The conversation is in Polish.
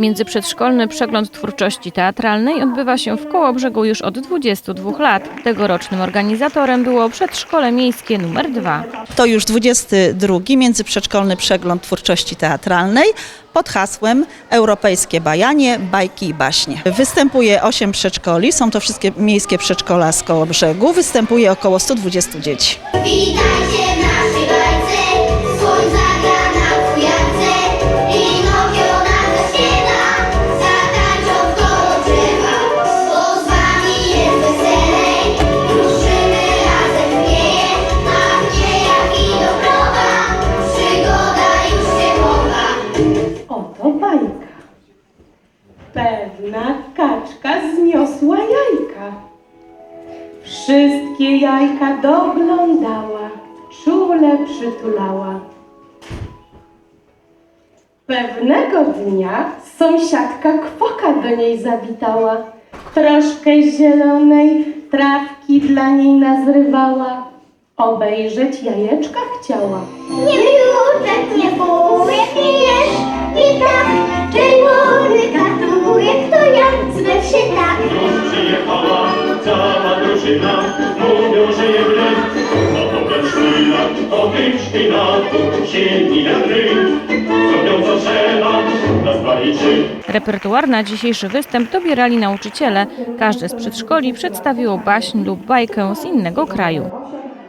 Międzyprzedszkolny przegląd twórczości teatralnej odbywa się w Kołobrzegu już od 22 lat. Tegorocznym organizatorem było Przedszkole Miejskie nr 2. To już 22 międzyprzedszkolny przegląd twórczości teatralnej pod hasłem Europejskie bajanie, bajki i baśnie. Występuje 8 przedszkoli, są to wszystkie miejskie przedszkola z Kołobrzegu. Występuje około 120 dzieci. Witajcie w bajka. Pewna kaczka zniosła jajka. Wszystkie jajka doglądała, czule przytulała. Pewnego dnia sąsiadka kwoka do niej zawitała. Troszkę zielonej trawki dla niej nazrywała. Obejrzeć jajeczka chciała. Nie biurek, się tak. Przyjechała cała drużyna, mówią, że je wlec. No to co trzeba, na. Repertuar na dzisiejszy występ dobierali nauczyciele. Każde z przedszkoli przedstawiło baśń lub bajkę z innego kraju.